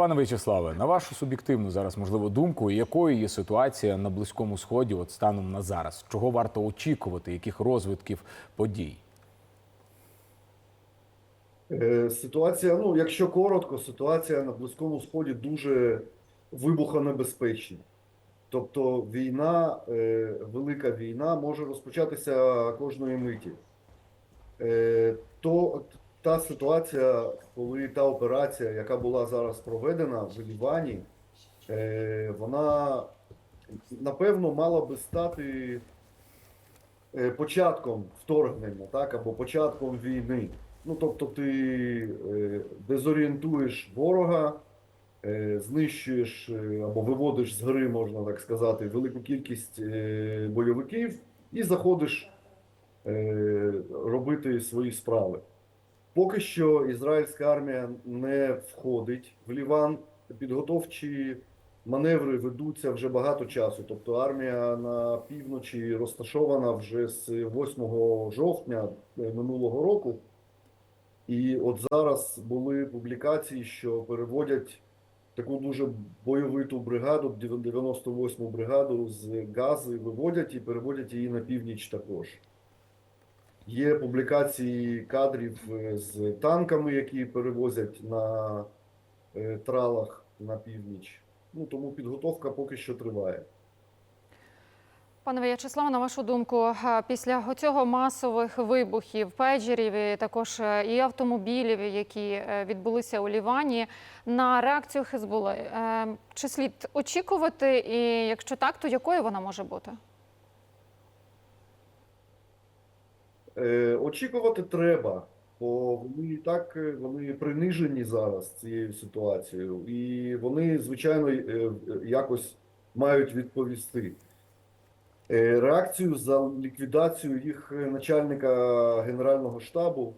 Пане В'ячеславе, на вашу суб'єктивну зараз можливо думку, якою є ситуація на близькому сході, от станом на зараз? Чого варто очікувати? Яких розвитків подій? Е, Ситуація, ну, якщо коротко, ситуація на Близькому Сході дуже вибухонебезпечна. Тобто війна, е, велика війна може розпочатися кожної миті. Е, То та ситуація, коли та операція, яка була зараз проведена в Лівані, е, вона напевно мала би стати е, початком вторгнення, так, або початком війни. Ну, тобто, ти е, дезорієнтуєш ворога, е, знищуєш е, або виводиш з гри, можна так сказати, велику кількість бойовиків і заходиш робити свої справи. Поки що ізраїльська армія не входить в Ліван. Підготовчі маневри ведуться вже багато часу. Тобто армія на півночі розташована вже з 8 жовтня е, минулого року. І от зараз були публікації, що переводять таку дуже бойовиту бригаду, 98-му бригаду з Гази, виводять і переводять її на північ також. Є публікації кадрів е, з танками, які перевозять на е, тралах на північ. Ну тому підготовка поки що триває. Пане В'ячеславе, на вашу думку, е, після цього масових вибухів, педжерів, і також і автомобілів, які відбулися у Лівані, на реакцію Хезболи, е, чи слід очікувати? І якщо так, то якою вона може бути? Очікувати треба, бо вони і так е, вони принижені зараз цією ситуацією, і вони, звичайно, е, якось мають відповісти. Е, реакцію за ліквідацію їх е, начальника Генерального штабу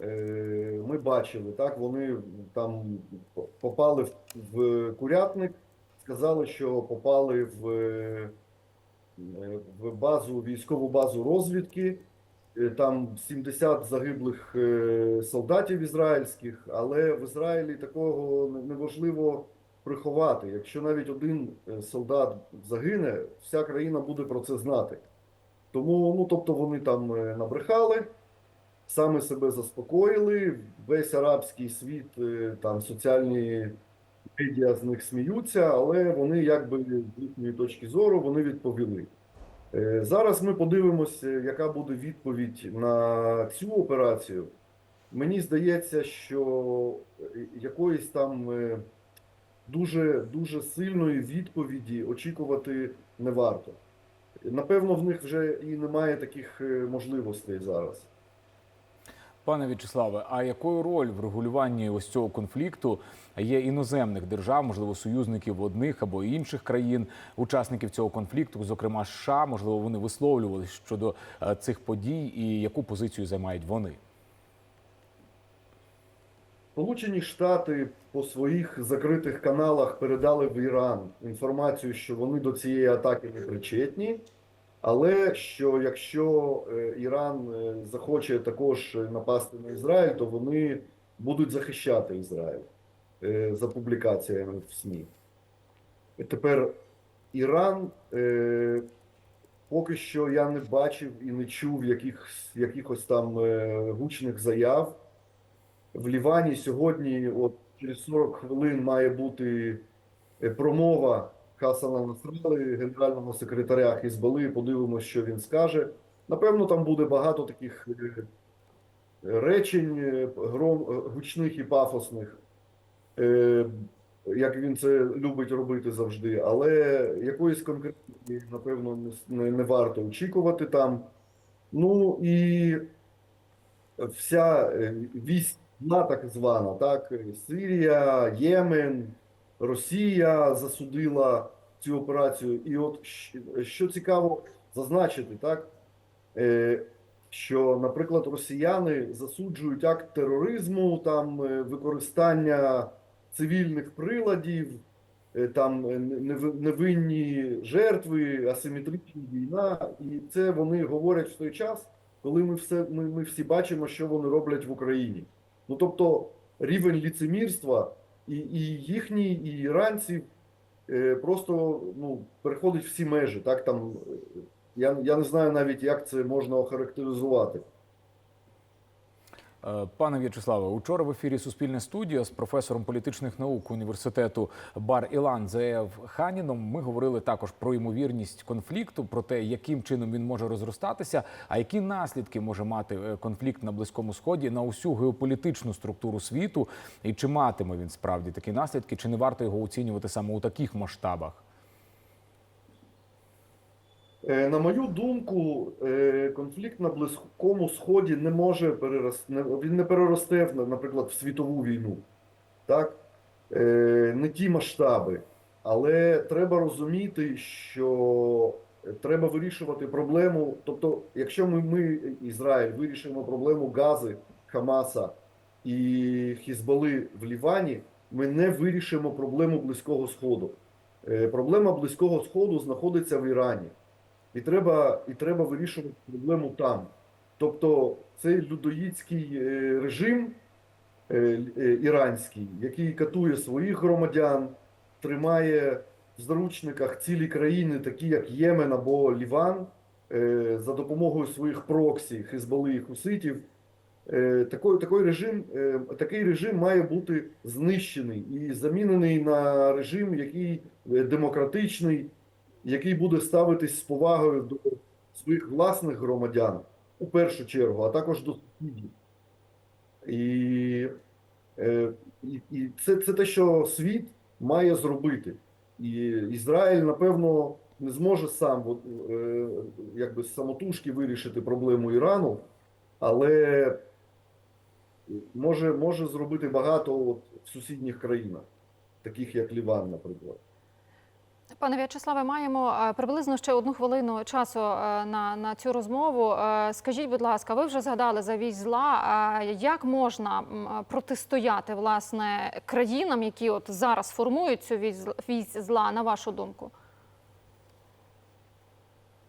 е, ми бачили. Так, вони там попали в, курятник, сказали, що попали в, е, в базу, військову базу розвідки. Е, Там 70 загиблих е, солдатів ізраїльських, але в Ізраїлі такого не- неможливо приховати. Якщо навіть один е, солдат загине, вся країна буде про це знати. Тому, ну тобто, вони там набрехали, саме себе заспокоїли. Весь арабський світ, там соціальні медіа з них сміються, але вони, якби з їхньої точки зору, вони відповіли. Е, Зараз ми подивимося, яка буде відповідь на цю операцію. Мені здається, що е, якоїсь там е, дуже, дуже сильної відповіді очікувати не варто. Напевно, в них вже і немає таких е, можливостей зараз. Пане В'ячеславе, а якою роль в регулюванні ось цього конфлікту є іноземних держав, можливо, союзників одних або інших країн, учасників цього конфлікту, зокрема США, можливо, вони висловлювалися щодо е, цих подій і яку позицію займають вони? Сполучені Штати по своїх закритих каналах передали в Іран інформацію, що вони до цієї атаки не причетні, але що якщо е, Іран е, захоче також напасти на Ізраїль, то вони будуть захищати Ізраїль е, за публікаціями в СМІ. Тепер Іран е, поки що я не бачив і не чув якихось, якихось там е, гучних заяв. В Лівані сьогодні, от через 40 хвилин, має бути е, промова Хасана Насрали, генерального секретаря Хізбали. Подивимося, що він скаже. Напевно, там буде багато таких е, речень е, гром, е, гучних і пафосних, як він це любить робити завжди. Але якоїсь конкретної, напевно, не, не, варто очікувати там. Ну і вся війна так звана, так, Сирія, Ємен, Росія засудила цю операцію. І от що цікаво зазначити, так, е, що, наприклад, росіяни засуджують акт тероризму, там е, використання цивільних приладів, е, там невинні жертви, асиметрична війна, і це вони говорять в той час, коли ми все ми, ми всі бачимо, що вони роблять в Україні. Ну тобто рівень ліцемірства і, і їхні, і іранці е, просто ну, переходить всі межі. Так, там, е, я, я не знаю навіть, як це можна охарактеризувати. Е, Пане В'ячеславе, учора в ефірі Суспільне студіо з професором політичних наук університету Бар Ілан Зеєв Ханіном ми говорили також про ймовірність конфлікту, про те, яким чином він може розростатися, а які наслідки може мати е, конфлікт на близькому сході на усю геополітичну структуру світу, і чи матиме він справді такі наслідки, чи не варто його оцінювати саме у таких масштабах? Е, На мою думку, е, конфлікт на Близькому Сході не може перерости, він не переросте, наприклад, в світову війну. Так? Е, Не ті масштаби. Але треба розуміти, що треба вирішувати проблему. Тобто, якщо ми, ми Ізраїль, вирішимо проблему Гази, Хамаса і Хізболи в Лівані, ми не вирішимо проблему Близького Сходу. Проблема Близького Сходу знаходиться в Ірані. І треба, і треба вирішувати проблему там. Тобто цей людоїдський е, режим е, е, іранський, який катує своїх громадян, тримає в заручниках цілі країни, такі як Ємен або Ліван, за допомогою своїх проксі, Хизболи і Хуситів. Такий, такий, режим, такий режим має бути знищений і замінений на режим, який демократичний, який буде ставитись з повагою до своїх власних громадян у першу чергу, а також до сусідів. І, е, і, і це, це те, що світ має зробити. І Ізраїль, напевно, не зможе сам е, якби самотужки вирішити проблему Ірану, але може, може зробити багато от, в сусідніх країнах, таких як Ліван, наприклад. Пане В'ячеславе, маємо е, приблизно ще одну хвилину часу е, на, на цю розмову. Е, Скажіть, будь ласка, ви вже згадали за вісь зла. Як можна протистояти власне країнам, які от зараз формують цю вісь зла- на вашу думку?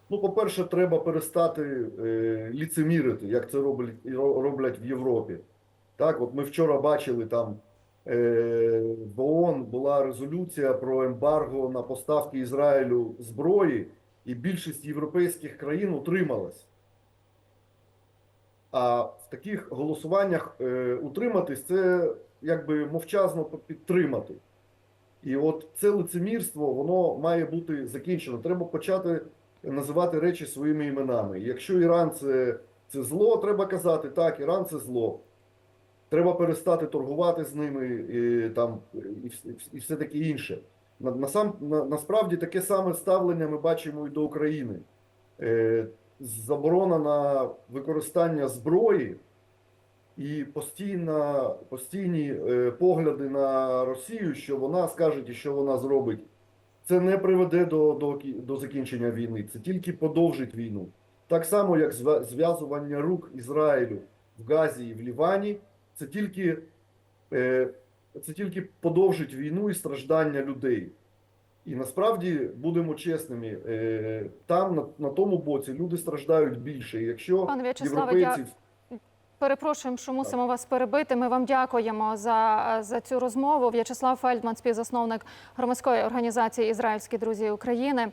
Ну, по-перше, треба перестати е, ліцемірити, як це роблять, роблять в Європі. Так, от ми вчора бачили там в ООН була резолюція про ембарго на поставки Ізраїлю зброї, і більшість європейських країн утрималась. А в таких голосуваннях е, утриматись це якби мовчазно підтримати. І от це лицемірство, воно має бути закінчено. Треба почати називати речі своїми іменами. Якщо Іран це, це зло, треба казати, так, Іран це зло. Треба перестати торгувати з ними і, там, і, і все таке інше. На, насам, на, насправді таке саме ставлення ми бачимо і до України. Е, заборона на використання зброї і постійна, постійні е, погляди на Росію, що вона скаже і що вона зробить. Це не приведе до, до, до закінчення війни, це тільки подовжить війну. Так само, як зв'язування рук Ізраїлю в Газі і в Лівані, це тільки, е, це тільки подовжить війну і страждання людей. І насправді будемо чесними, е, там на, на тому боці люди страждають більше. І Якщо Пане В'ячеславе, я- Перепрошуємо, що мусимо вас перебити. Ми вам дякуємо за, за цю розмову. В'ячеслав Фельдман, співзасновник громадської організації Ізраїльські друзі України.